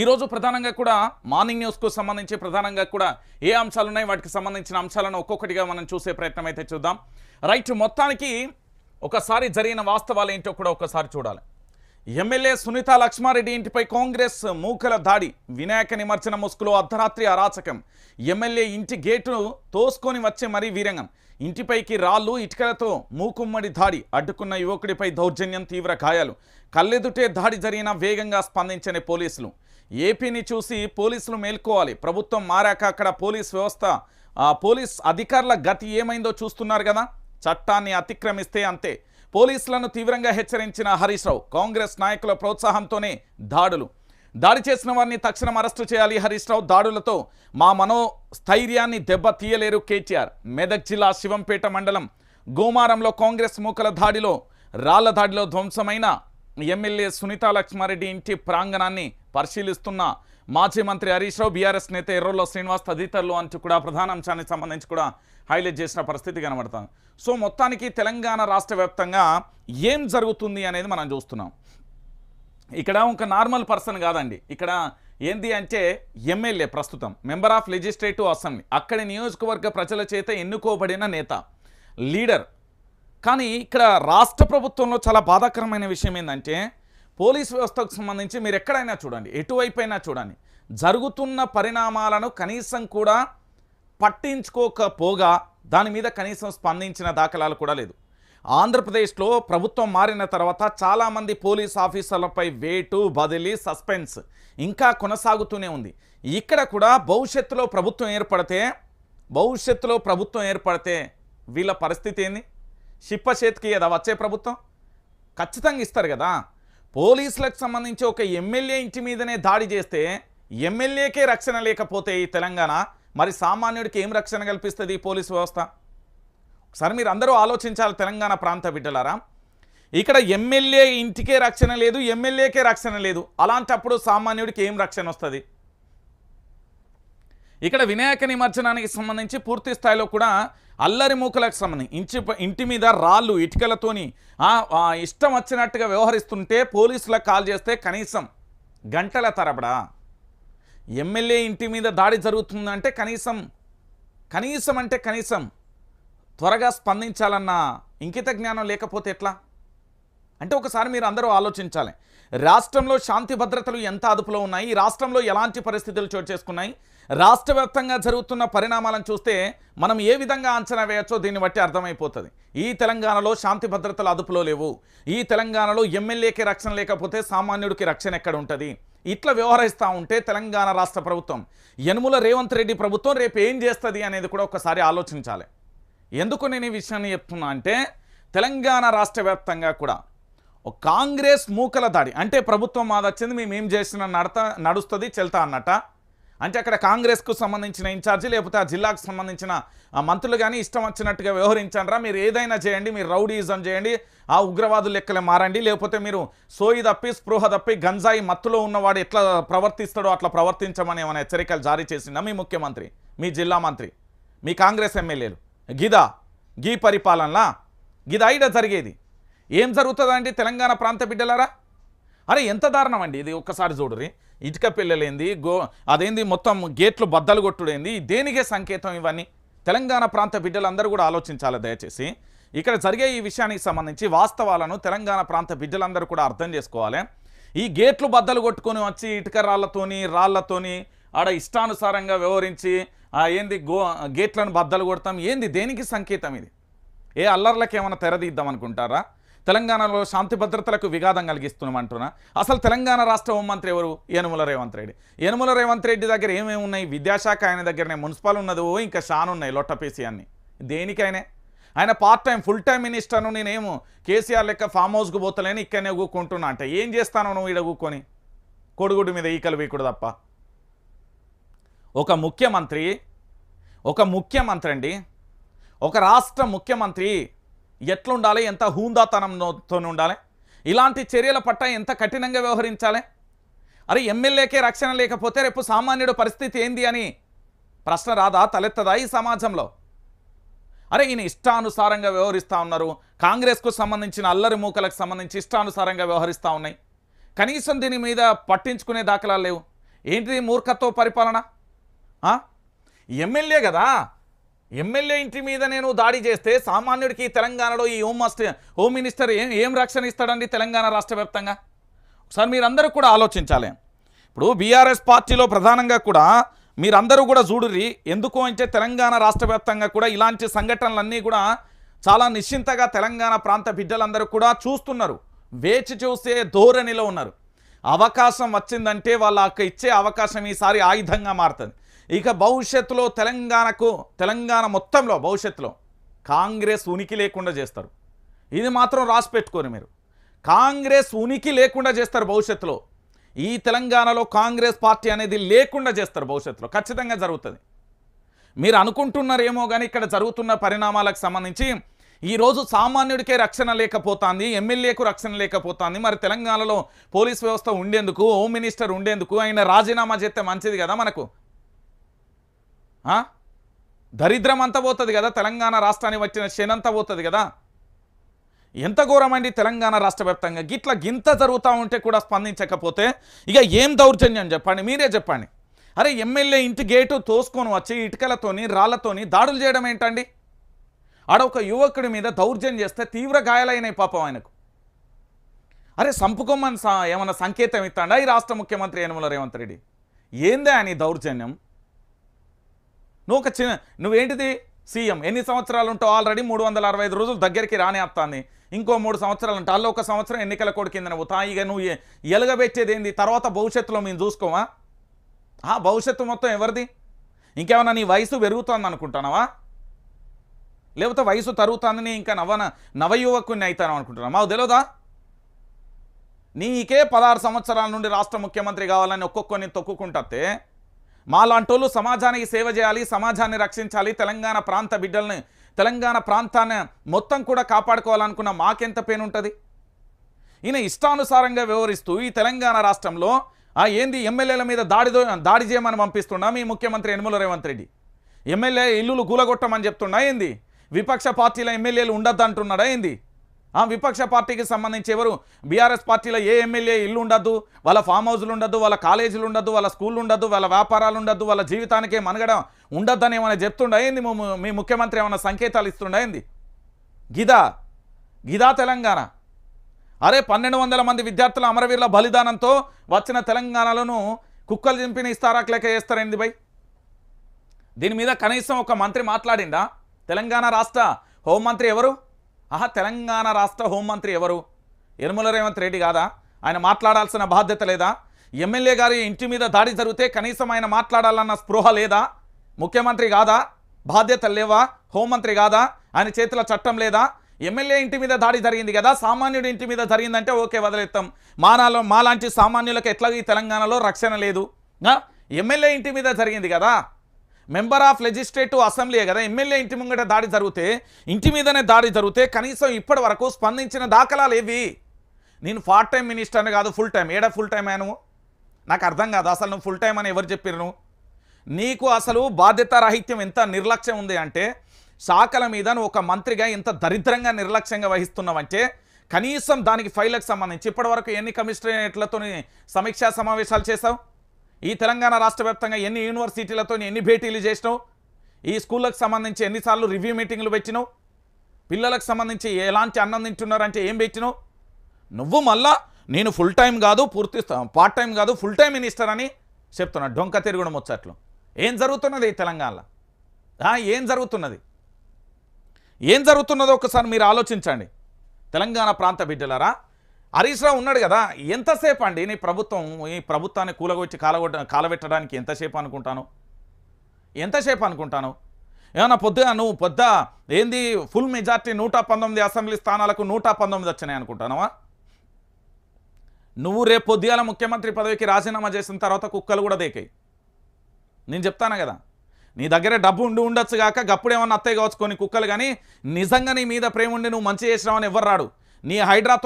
ఈరోజు ప్రధానంగా కూడా మార్నింగ్ న్యూస్కు సంబంధించి ప్రధానంగా కూడా ఏ అంశాలు ఉన్నాయి వాటికి సంబంధించిన అంశాలను ఒక్కొక్కటిగా మనం చూసే ప్రయత్నం అయితే చూద్దాం. రైట్ మొత్తానికి ఒకసారి జరిగిన వాస్తవాలు ఏంటో కూడా ఒకసారి చూడాలి. ఎమ్మెల్యే సునీత లక్ష్మారెడ్డి ఇంటిపై కాంగ్రెస్ మూకల దాడి వినాయక నిమజ్జన ముసుగులో అర్ధరాత్రి అరాచకం. ఎమ్మెల్యే ఇంటి గేటు తోసుకొని వచ్చే మరీ వీరంగం. ఇంటిపైకి రాళ్ళు ఇటుకలతో మూకుమ్మడి దాడి అడ్డుకున్న యువకుడిపై దౌర్జన్యం తీవ్ర గాయాలు. కళ్ళెదుటే దాడి జరిగిన వేగంగా స్పందించని పోలీసులు. ఏపీని చూసి పోలీసులు మేల్కోవాలి. ప్రభుత్వం మారాక అక్కడ పోలీస్ వ్యవస్థ ఆ, పోలీస్ అధికారుల గతి ఏమైందో చూస్తున్నారు కదా? చట్టాన్ని అతిక్రమిస్తే అంతే. పోలీసులను తీవ్రంగా హెచ్చరించిన హరీష్ రావు కాంగ్రెస్ నాయకుల ప్రోత్సాహంతోనే దాడులు. దాడి చేసిన వారిని తక్షణం అరెస్టు చేయాలి హరీష్ రావు. దాడులతో మా మనోస్థైర్యాన్ని దెబ్బ తీయలేరు కేటీఆర్. మెదక్ జిల్లా శివంపేట మండలం గోమారంలో కాంగ్రెస్ మూకల దాడిలో రాళ్ళ దాడిలో ధ్వంసమైన ఎమ్మెల్యే సునీతా లక్ష్మారెడ్డి ఇంటి ప్రాంగణాన్ని పరిశీలిస్తున్న మాజీ మంత్రి హరీష్ రావు బీఆర్ఎస్ నేత ఎర్రోల్లో శ్రీనివాస్ తదితరులు అంటూ కూడా ప్రధాన అంశానికి సంబంధించి కూడా హైలైట్ చేసిన పరిస్థితి కనబడుతుంది. సో మొత్తానికి తెలంగాణ రాష్ట్ర వ్యాప్తంగా ఏం జరుగుతుంది అనేది మనం చూస్తున్నాం. ఇక్కడ ఒక నార్మల్ పర్సన్ కాదండి. ఇక్కడ ఏంది అంటే ఎమ్మెల్యే ప్రస్తుతం మెంబర్ ఆఫ్ లెజిస్లేటివ్ అసెంబ్లీ. అక్కడి నియోజకవర్గ ప్రజల చేత ఎన్నుకోబడిన నేత లీడర్ కానీ ఇక్కడ రాష్ట్ర ప్రభుత్వంలో చాలా బాధాకరమైన విషయం ఏంటంటే పోలీస్ వ్యవస్థకు సంబంధించి మీరు ఎక్కడైనా చూడండి ఎటువైపైనా చూడండి జరుగుతున్న పరిణామాలను కనీసం కూడా పట్టించుకోకపోగా దాని మీద కనీసం స్పందించిన దాఖలాలు కూడా లేదు. ఆంధ్రప్రదేశ్లో ప్రభుత్వం మారిన తర్వాత చాలామంది పోలీస్ ఆఫీసర్లపై వేటు బదిలీ సస్పెన్స్ ఇంకా కొనసాగుతూనే ఉంది. ఇక్కడ కూడా భవిష్యత్తులో ప్రభుత్వం ఏర్పడితే భవిష్యత్తులో ప్రభుత్వం ఏర్పడితే వీళ్ళ పరిస్థితి ఏంది? షిప్ప చేతికి కదా వచ్చే ప్రభుత్వం? ఖచ్చితంగా ఇస్తారు కదా. పోలీసులకు సంబంధించి ఒక ఎమ్మెల్యే ఇంటి మీదనే దాడి చేస్తే ఎమ్మెల్యేకే రక్షణ లేకపోతే ఈ తెలంగాణ మరి సామాన్యుడికి ఏం రక్షణ కల్పిస్తుంది ఈ పోలీస్ వ్యవస్థ? ఒకసారి మీరు అందరూ ఆలోచించాలి తెలంగాణ ప్రాంత బిడ్డలారా. ఇక్కడ ఎమ్మెల్యే ఇంటికే రక్షణ లేదు ఎమ్మెల్యేకే రక్షణ లేదు. అలాంటప్పుడు సామాన్యుడికి ఏం రక్షణ వస్తుంది? ఇక్కడ వినాయక నిమజ్జనానికి సంబంధించి పూర్తి స్థాయిలో కూడా అల్లరి మూకలకు సంబంధించి ఇంటి ఇంటి మీద రాళ్ళు ఇటుకలతోని ఆ, ఇష్టం వచ్చినట్టుగా వ్యవహరిస్తుంటే పోలీసులకు కాల్ చేస్తే కనీసం గంటల తరబడా ఎమ్మెల్యే ఇంటి మీద దాడి జరుగుతుందంటే కనీసం కనీసం అంటే కనీసం త్వరగా స్పందించాలన్న ఇంకిత జ్ఞానం లేకపోతే ఎట్లా? అంటే ఒకసారి మీరు అందరూ ఆలోచించాలి. రాష్ట్రంలో శాంతి భద్రతలు ఎంత అదుపులో ఉన్నాయి? ఈ రాష్ట్రంలో ఎలాంటి పరిస్థితులు చోటు చేసుకున్నాయి? రాష్ట్ర వ్యాప్తంగా జరుగుతున్న పరిణామాలను చూస్తే మనం ఏ విధంగా అంచనా వేయచ్చో దీన్ని బట్టి అర్థమైపోతుంది. ఈ తెలంగాణలో శాంతి భద్రతలు అదుపులో లేవు. ఈ తెలంగాణలో ఎమ్మెల్యేకి రక్షణ లేకపోతే సామాన్యుడికి రక్షణ ఎక్కడ ఉంటుంది? ఇట్లా వ్యవహరిస్తూ ఉంటే తెలంగాణ రాష్ట్ర ప్రభుత్వం యనుముల రేవంత్ రెడ్డి ప్రభుత్వం రేపు ఏం చేస్తుంది అనేది కూడా ఒకసారి ఆలోచించాలి. ఎందుకు నేను ఈ విషయాన్ని చెప్తున్నా అంటే తెలంగాణ రాష్ట్ర కూడా కాంగ్రెస్ మూకల దాడి. అంటే ప్రభుత్వం మాది వచ్చింది మేము ఏం చేసిన నడత నడుస్తుంది చెల్తా అన్నట. అంటే అక్కడ కాంగ్రెస్కు సంబంధించిన ఇన్ఛార్జి లేకపోతే ఆ జిల్లాకు సంబంధించిన మంత్రులు కానీ ఇష్టం వచ్చినట్టుగా వ్యవహరించండిరా మీరు ఏదైనా చేయండి మీరు రౌడీజం చేయండి ఆ ఉగ్రవాదులు లెక్కలే మారండి. లేకపోతే మీరు సోయి తప్పి స్పృహ తప్పి గంజాయి మత్తులో ఉన్నవాడు ఎట్లా ప్రవర్తిస్తాడో అట్లా ప్రవర్తించమని ఏమైనా హెచ్చరికలు జారీ చేసిందా మీ ముఖ్యమంత్రి మీ జిల్లా మంత్రి మీ కాంగ్రెస్ ఎమ్మెల్యేలు? గిదా గీ పరిపాలనలా? గిదా ఇడ జరిగేది. ఏం జరుగుతుందండి తెలంగాణ ప్రాంత బిడ్డలారా? అరే ఎంత దారుణం అండి ఇది ఒక్కసారి చూడురి ఇటుక పిల్లలేంది గో అదేంది మొత్తం గేట్లు బద్దలు కొట్టుడేంది దేనికే సంకేతం ఇవన్నీ? తెలంగాణ ప్రాంత బిడ్డలందరూ కూడా ఆలోచించాలి దయచేసి. ఇక్కడ జరిగే ఈ విషయానికి సంబంధించి వాస్తవాలను తెలంగాణ ప్రాంత బిడ్డలందరూ కూడా అర్థం చేసుకోవాలి. ఈ గేట్లు బద్దలు కొట్టుకొని వచ్చి ఇటుక రాళ్ళతోని రాళ్ళతోని ఆడ ఇష్టానుసారంగా వ్యవహరించి ఏంది గో గేట్లను బద్దలు కొడతాం ఏంది దేనికి సంకేతం ఇది? ఏ అల్లర్లకు ఏమైనా తెరదీద్దాం అనుకుంటారా తెలంగాణలో శాంతి భద్రతలకు విఘాతం కలిగిస్తున్నామంటున్నా. అసలు తెలంగాణ రాష్ట్ర హోంమంత్రి ఎవరు? యనుమల రేవంత్ రెడ్డి. యనుమల రేవంత్ రెడ్డి దగ్గర ఏమేమి ఉన్నాయి? విద్యాశాఖ ఆయన దగ్గరనే మున్సిపల్ ఉన్నది. ఓ ఇంకా షాన్ ఉన్నాయి లొట్టపేసి అన్ని దేనికైనా. ఆయన పార్ట్ టైం ఫుల్ టైం మినిస్టర్ను నేనేమో కేసీఆర్ లెక్క ఫామ్ హౌస్కి పోతలేని ఇక్కడనే ఊగుకుంటున్నా అంటే. ఏం చేస్తాను నువ్వు ఈడ కూకొని కొడుగుడు మీద ఈకలు వీకుడు తప్ప. ఒక ముఖ్యమంత్రి ఒక ముఖ్యమంత్రి అండి. ఒక రాష్ట్ర ముఖ్యమంత్రి ఎట్లుండాలి? ఎంత హూందాతనంతో ఉండాలి? ఇలాంటి చర్యల పట్ల ఎంత కఠినంగా వ్యవహరించాలి? అరే ఎమ్మెల్యేకే రక్షణ లేకపోతే రేపు సామాన్యుడు పరిస్థితి ఏంది అని ప్రశ్న రాదా తలెత్తదా ఈ సమాజంలో? అరే ఈయన ఇష్టానుసారంగా వ్యవహరిస్తూ ఉన్నారు. కాంగ్రెస్కు సంబంధించిన అల్లరి మూకలకు సంబంధించి ఇష్టానుసారంగా వ్యవహరిస్తూ ఉన్నాయి. కనీసం దీని మీద పట్టించుకునే దాఖలాలు లేవు. ఏంటిది మూర్ఖత్వ పరిపాలన? ఆ? ఎమ్మెల్యే కదా? ఎమ్మెల్యే ఇంటి మీద నేను దాడి చేస్తే సామాన్యుడికి తెలంగాణలో ఈ హోమ్ మాస్టర్ హోమ్ మినిస్టర్ ఏం ఏం రక్షణ ఇస్తాడండి తెలంగాణ రాష్ట్ర వ్యాప్తంగా? ఒకసారి మీరందరూ కూడా ఆలోచించాలి. ఇప్పుడు బీఆర్ఎస్ పార్టీలో ప్రధానంగా కూడా మీరందరూ కూడా చూడుర్రి ఎందుకు అంటే తెలంగాణ రాష్ట్ర వ్యాప్తంగా కూడా ఇలాంటి సంఘటనలన్నీ కూడా చాలా నిశ్చింతగా తెలంగాణ ప్రాంత బిడ్డలందరూ కూడా చూస్తున్నారు. వేచి చూసే ధోరణిలో ఉన్నారు. అవకాశం వచ్చిందంటే వాళ్ళకి ఇచ్చే అవకాశం ఈసారి ఆయుధంగా మారుతుంది. ఇక భవిష్యత్తులో తెలంగాణకు తెలంగాణ మొత్తంలో భవిష్యత్తులో కాంగ్రెస్ ఉనికి లేకుండా చేస్తారు. ఇది మాత్రం రాసి పెట్టుకోరు మీరు. కాంగ్రెస్ ఉనికి లేకుండా చేస్తారు భవిష్యత్తులో. ఈ తెలంగాణలో కాంగ్రెస్ పార్టీ అనేది లేకుండా చేస్తారు భవిష్యత్తులో. ఖచ్చితంగా జరుగుతుంది. మీరు అనుకుంటున్నారేమో కానీ ఇక్కడ జరుగుతున్న పరిణామాలకు సంబంధించి ఈరోజు సామాన్యుడికే రక్షణ లేకపోతుంది ఎమ్మెల్యేకు రక్షణ లేకపోతుంది. మరి తెలంగాణలో పోలీస్ వ్యవస్థ ఉండేందుకు హోమ్ మినిస్టర్ ఉండేందుకు ఆయన రాజీనామా చేస్తే మంచిది కదా మనకు? దరిద్రం అంతా పోతుంది కదా తెలంగాణ రాష్ట్రానికి వచ్చిన క్షణంతా పోతుంది కదా? ఎంత ఘోరమండి తెలంగాణ రాష్ట్ర వ్యాప్తంగా? గిట్ల గింత జరుగుతూ ఉంటే కూడా స్పందించకపోతే ఇక ఏం దౌర్జన్యం చెప్పండి మీరే చెప్పండి. అరే ఎమ్మెల్యే ఇంటి గేటు తోసుకొని వచ్చి ఇటుకలతోని రాళ్ళతోని దాడులు చేయడం ఏంటండి? ఆడ ఒక యువకుడి మీద దౌర్జన్యం చేస్తే తీవ్ర గాయాలైనాయి పాపం ఆయనకు. అరే సంపుకోమని సా ఏమైనా సంకేతం ఇస్తాడా ఈ రాష్ట్ర ముఖ్యమంత్రి యనమల రేవంత్ రెడ్డి? ఏందే అని దౌర్జన్యం? నువ్వు ఒక చిన్న నువ్వేంటిది? సీఎం. ఎన్ని సంవత్సరాలు ఉంటావు? ఆల్రెడీ మూడు వందల అరవై ఐదు రోజులు దగ్గరికి రానేస్తాంది ఇంకో మూడు సంవత్సరాలు ఉంటా అల్ల ఒక సంవత్సరం ఎన్నికల కోడి నువ్వు పోతా ఇక నువ్వు ఎలగబెట్టేది ఏంది? తర్వాత భవిష్యత్తులో మేము చూసుకోమా ఆ భవిష్యత్తు మొత్తం ఎవరిది? ఇంకేమన్నా నీ వయసు పెరుగుతుంది అనుకుంటున్నావా? లేకపోతే వయసు తరుగుతుందని ఇంకా నవన నవయువకుని అవుతాను అనుకుంటున్నావు? మాకు తెలియదా నీకే పదహారు సంవత్సరాల నుండి రాష్ట్ర ముఖ్యమంత్రి కావాలని ఒక్కొక్కరిని తొక్కుకుంటే మాలాంటోళ్ళు సమాజానికి సేవ చేయాలి సమాజాన్ని రక్షించాలి తెలంగాణ ప్రాంత బిడ్డల్ని తెలంగాణ ప్రాంతాన్ని మొత్తం కూడా కాపాడుకోవాలనుకున్న మాకెంత పేను ఉంటుంది ఈయన ఇష్టానుసారంగా వ్యవహరిస్తూ ఈ తెలంగాణ రాష్ట్రంలో ఆ ఏంది ఎమ్మెల్యేల మీద దాడి దాడి చేయమని పంపిస్తున్నా మీ ముఖ్యమంత్రి యనమల రేవంత్ రెడ్డి. ఎమ్మెల్యే ఇల్లులు కూలగొట్టమని చెప్తున్నా ఏంది? విపక్ష పార్టీల ఎమ్మెల్యేలు ఉండద్దు అంటున్నాడా ఏంది? విపక్ష పార్టీకి సంబంధించి ఎవరు? బీఆర్ఎస్ పార్టీలో ఏ ఎమ్మెల్యే ఇల్లు ఉండద్దు వాళ్ళ ఫామ్ హౌస్లు ఉండద్దు వాళ్ళ కాలేజీలు ఉండదు వాళ్ళ స్కూళ్ళు ఉండదు వాళ్ళ వ్యాపారాలు ఉండద్దు వాళ్ళ జీవితానికి మనుగడ ఉండద్దని ఏమైనా చెప్తుండా ఏంది? మీ- ముఖ్యమంత్రి ఏమైనా సంకేతాలు ఇస్తుండా ఏంది? గిదా గిదా తెలంగాణ. అరే పన్నెండు వందల మంది విద్యార్థుల అమరవీరుల బలిదానంతో వచ్చిన తెలంగాణలోను కుక్కలు చింపిన ఇస్తారా లెక్క చేస్తారేంది బై? దీని మీద కనీసం ఒక మంత్రి మాట్లాడిండా? తెలంగాణ రాష్ట్ర హోంమంత్రి ఎవరు? ఆహా తెలంగాణ రాష్ట్ర హోంమంత్రి ఎవరు? యనమల రేవంత్ రెడ్డి కాదా? ఆయన మాట్లాడాల్సిన బాధ్యత లేదా? ఎమ్మెల్యే గారి ఇంటి మీద దాడి జరిగితే కనీసం ఆయన మాట్లాడాలన్న స్పృహ లేదా? ముఖ్యమంత్రి కాదా? బాధ్యతలు లేవా? హోంమంత్రి కాదా? ఆయన చేతిలో చట్టం లేదా? ఎమ్మెల్యే ఇంటి మీద దాడి జరిగింది కదా సామాన్యుడి ఇంటి మీద జరిగిందంటే ఓకే వదిలేస్తాం మానాలో మాలాంటి సామాన్యులకు ఎట్లా ఈ తెలంగాణలో రక్షణ లేదు. ఎమ్మెల్యే ఇంటి మీద జరిగింది కదా. మెంబర్ ఆఫ్ లెజిస్లేటివ్ అసెంబ్లీ కదా ఎమ్మెల్యే ఇంటి ముంగట దాడి జరిగితే ఇంటి మీదనే దాడి జరిగితే కనీసం ఇప్పటి వరకు స్పందించిన దాఖలాలు ఏవి? నేను పార్ట్ టైం మినిస్టర్ని కాదు ఫుల్ టైం ఏడా ఫుల్ టైం అయ్యాను నాకు అర్థం కాదు. అసలు నువ్వు ఫుల్ టైం అని ఎవరు చెప్పారు నీకు అసలు బాధ్యత రాహిత్యం ఎంత నిర్లక్ష్యం ఉంది అంటే శాఖల మీద నువ్వు ఒక మంత్రిగా ఇంత దరిద్రంగా నిర్లక్ష్యంగా వహిస్తున్నావంటే కనీసం దానికి ఫైళ్ళకు సంబంధించి ఇప్పటివరకు ఎన్ని కమిషనరేట్లతో సమీక్షా సమావేశాలు చేశావు? ఈ తెలంగాణ రాష్ట్ర వ్యాప్తంగా ఎన్ని యూనివర్సిటీలతో ఎన్ని భేటీలు చేసినావు? ఈ స్కూళ్ళకు సంబంధించి ఎన్నిసార్లు రివ్యూ మీటింగ్లు పెట్టినావు? పిల్లలకు సంబంధించి ఎలాంటి అన్నం తింటున్నారంటే ఏం పెట్టినావు? నువ్వు మళ్ళా నేను ఫుల్ టైం కాదు పూర్తి పార్ట్ టైం కాదు ఫుల్ టైం మినిస్టర్ అని చెప్తున్నా డొంక తిరుగుడు ముచ్చట్లు. ఏం జరుగుతున్నది ఈ తెలంగాణలో? ఏం జరుగుతున్నది? ఏం జరుగుతున్నదో ఒకసారి మీరు ఆలోచించండి. తెలంగాణ ప్రాంత బిడ్డలారా హరీష్ రావు ఉన్నాడు కదా ఎంతసేపు అండి నీ ప్రభుత్వం ఈ ప్రభుత్వాన్ని కూలగొచ్చి కాలగొట్ట కాలబెట్టడానికి ఎంతసేపు అనుకుంటాను? ఎంతసేపు అనుకుంటాను? ఏమన్నా పొద్దుగా నువ్వు పొద్ద ఏంది ఫుల్ మెజార్టీ నూట పంతొమ్మిది అసెంబ్లీ స్థానాలకు నూట పంతొమ్మిది వచ్చినాయి అనుకుంటానవా? నువ్వు రేపు పొద్దుగాల ముఖ్యమంత్రి పదవికి రాజీనామా చేసిన తర్వాత కుక్కలు కూడా దేకాయి. నేను చెప్తాను కదా? నీ దగ్గర డబ్బు ఉండి ఉండొచ్చు కాక గప్పుడేమన్నా అత్తయ్య కావచ్చు కొన్ని కుక్కలు కానీ నిజంగా నీ మీద ప్రేమ ఉండి నువ్వు మంచి చేసినావని ఎవరు రాడు. నీ హైడ్రాతో